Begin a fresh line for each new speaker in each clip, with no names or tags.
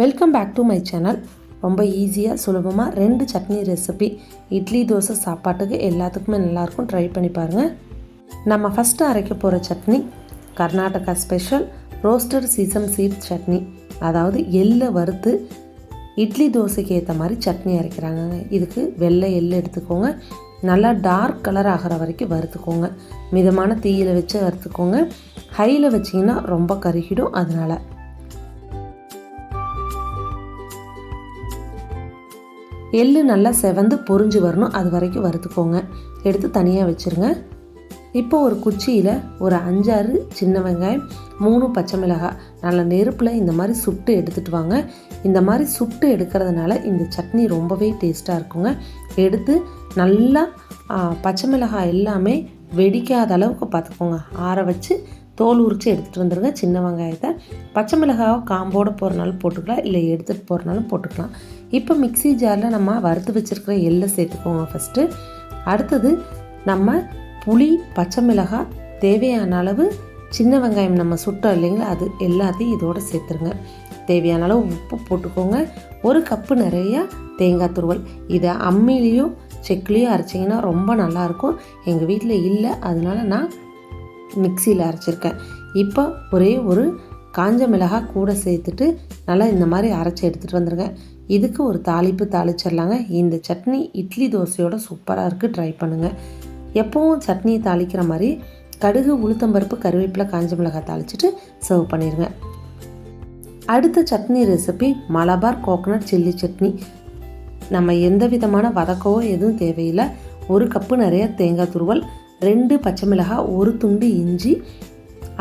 Welcome back to my channel ரொம்ப ஈஸியாக சுலபமாக ரெண்டு சட்னி ரெசிபி இட்லி தோசை சாப்பாட்டுக்கு எல்லாத்துக்குமே நல்லாயிருக்கும். ட்ரை பண்ணி பாருங்கள் நம்ம ஃபஸ்ட்டு அரைக்க போகிற chutney Karnataka special roasted sesame seed chutney. அதாவது எள்ளை வறுத்து இட்லி தோசைக்கு ஏற்ற மாதிரி சட்னி அரைக்கிறாங்க. இதுக்கு வெள்ளை எள்ளு எடுத்துக்கோங்க. நல்லா டார்க் கலர் ஆகிற வரைக்கும் வறுத்துக்கோங்க. மிதமான தீயில் வச்சு வறுத்துக்கோங்க. ஹையில் வச்சிங்கன்னா ரொம்ப கருகிடும். அதனால் எள்ளு நல்லா செவந்து பொறிஞ்சு வரணும். அது வரைக்கும் வறுத்துக்கோங்க. எடுத்து தனியாக வச்சுருங்க. இப்போ ஒரு குச்சியில் ஒரு அஞ்சாறு சின்ன வெங்காயம் மூணு பச்சை மிளகாய் நல்ல நெருப்பில் இந்த மாதிரி சுட்டு எடுத்துகிட்டு வாங்க. இந்த மாதிரி சுட்டு எடுக்கிறதுனால இந்த சட்னி ரொம்பவே டேஸ்ட்டாக இருக்குங்க. எடுத்து நல்லா பச்சை மிளகாய் எல்லாமே வெடிக்காத அளவுக்கு பார்த்துக்கோங்க. ஆற வச்சு தோல் உரித்து எடுத்துகிட்டு வந்துடுங்க சின்ன வெங்காயத்தை. பச்சை மிளகாவை காம்போடு போகிறனாலும் போட்டுக்கலாம். இல்லை எடுத்துகிட்டு போகிறனாலும் போட்டுக்கலாம். இப்போ மிக்ஸி ஜாரில் நம்ம வறுத்து வச்சுருக்கிற எள்ளை சேர்த்துக்கோங்க ஃபஸ்ட்டு அடுத்தது நம்ம புளி பச்சை மிளகாய் தேவையான அளவு சின்ன வெங்காயம் நம்ம சுட்டோம் இல்லைங்களா அது எல்லாத்தையும் இதோடு சேர்த்துருங்க. தேவையான அளவு உப்பு போட்டுக்கோங்க. ஒரு கப்பு நிறையா தேங்காய் துருவல். இதை அம்மிலையும் செக்லேயும் அரைச்சிங்கன்னா ரொம்ப நல்லாயிருக்கும் எங்கள் வீட்டில் இல்லை. அதனால நான் மிக்சியில் அரைச்சிருக்கேன். இப்போ ஒரே ஒரு காஞ்ச மிளகாய் கூட சேர்த்துட்டு நல்லா இந்த மாதிரி அரைச்சி எடுத்துகிட்டு வந்துருக்கேன் இதுக்கு ஒரு தாளிப்பு தாளிச்சிடலாங்க. இந்த சட்னி இட்லி தோசையோட சூப்பராக இருக்குது ட்ரை பண்ணுங்கள் எப்போவும் சட்னி தாளிக்கிற மாதிரி கடுகு உளுத்தம்பருப்பு கருவேப்பிலை காஞ்ச மிளகாய் தாளிச்சிட்டு சர்வ் பண்ணிடுங்க அடுத்த chutney recipe Malabar coconut chilli chutney. நம்ம எந்த விதமான வதக்கவோ எதுவும் தேவையில்லை. ஒரு கப்பு நிறைய தேங்காய் துருவல் ரெண்டு பச்சை மிளகாய் ஒரு துண்டு இஞ்சி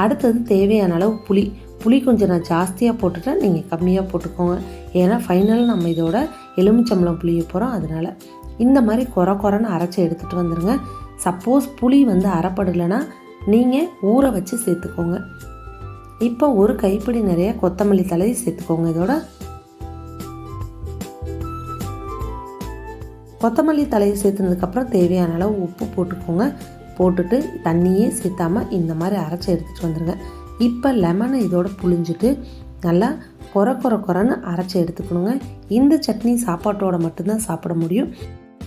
அடுத்தது தேவையான அளவு புளி. புளி கொஞ்சம் நான் ஜாஸ்தியாக போட்டுட்டேன். நீங்கள் கம்மியாக போட்டுக்கோங்க. ஏன்னா ஃபைனல் நம்ம இதோட எலுமிச்சம்பழம் புளிய போகிறோம் அதனால் இந்த மாதிரி குறை குறைன்னு அரைச்சி எடுத்துகிட்டு வந்துடுங்க சப்போஸ் புளி வந்து அரைப்படலைன்னா நீங்கள் ஊற வச்சு சேர்த்துக்கோங்க. இப்போ ஒரு கைப்பிடி நிறைய கொத்தமல்லி தலையை சேர்த்துக்கோங்க இதோட. கொத்தமல்லி தலையை சேர்த்துனதுக்கப்புறம் தேவையான அளவு உப்பு போட்டுக்கோங்க. போட்டுட்டு தண்ணியே சேர்த்தாமல் இந்த மாதிரி அரைச்சி எடுத்துகிட்டு வந்துடுங்க இப்போ லெமனை இதோட புழிஞ்சிட்டு நல்லா கொர கொர கொரன்னு அரைச்சி எடுத்துக்கணுங்க. இந்த சட்னி சாப்பாட்டோட மட்டும்தான் சாப்பிட முடியும்.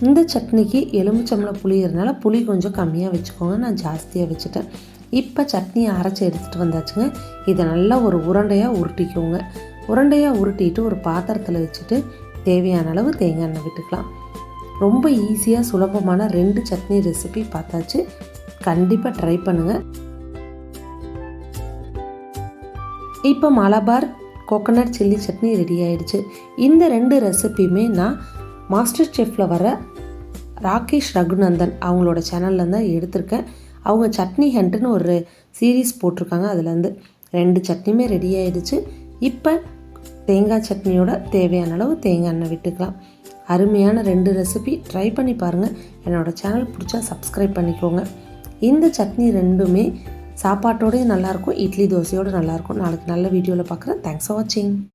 இந்த சட்னிக்கு எலுமிச்சம்பழம் புளியறதுனால புளி கொஞ்சம் கம்மியாக வச்சுக்கோங்க. நான் ஜாஸ்தியாக வச்சுட்டேன். இப்போ சட்னியை அரைச்சி எடுத்துகிட்டு வந்தாச்சுங்க. இதை நல்லா ஒரு உருண்டையாக உருட்டிக்கோங்க. உருண்டையாக உருட்டிட்டு ஒரு பாத்திரத்தில் வச்சுட்டு தேவையான அளவு தேங்காய் எண்ணெய் விட்டுக்கலாம். ரொம்ப ஈஸியாக சுலபமான ரெண்டு சட்னி ரெசிபி பார்த்தாச்சு. கண்டிப்பாக ட்ரை பண்ணுங்கள் இப்போ Malabar coconut chilli chutney ready ஆயிடுச்சு. இந்த ரெண்டு ரெசிபியுமே நான் மாஸ்டர் செஃப்பில் வர ராகேஷ் ரகுநந்தன் அவங்களோட சேனல்லேருந்து தான் எடுத்திருக்கேன். அவங்க சட்னி ஹண்ட்டுன்னு ஒரு சீரீஸ் போட்டிருக்காங்க. அதுலேருந்து ரெண்டு சட்னியுமே ரெடி ஆயிடுச்சு. இப்போ தேங்காய் சட்னியோட தேவையான அளவு தேங்காய் எண்ணெய் விட்டுக்கலாம். அருமையான ரெண்டு ரெசிபி ட்ரை பண்ணி பாருங்கள் என்னோடய சேனல் பிடிச்சா சப்ஸ்கிரைப் பண்ணிக்கோங்க. இந்த சட்னி ரெண்டுமே சாப்பாட்டோடயும் நல்லாயிருக்கும் இட்லி தோசையோடு நல்லாயிருக்கும். நாளைக்கு நல்ல வீடியோவில் பார்க்குறேன் தேங்க்ஸ் ஃபார் வாட்சிங்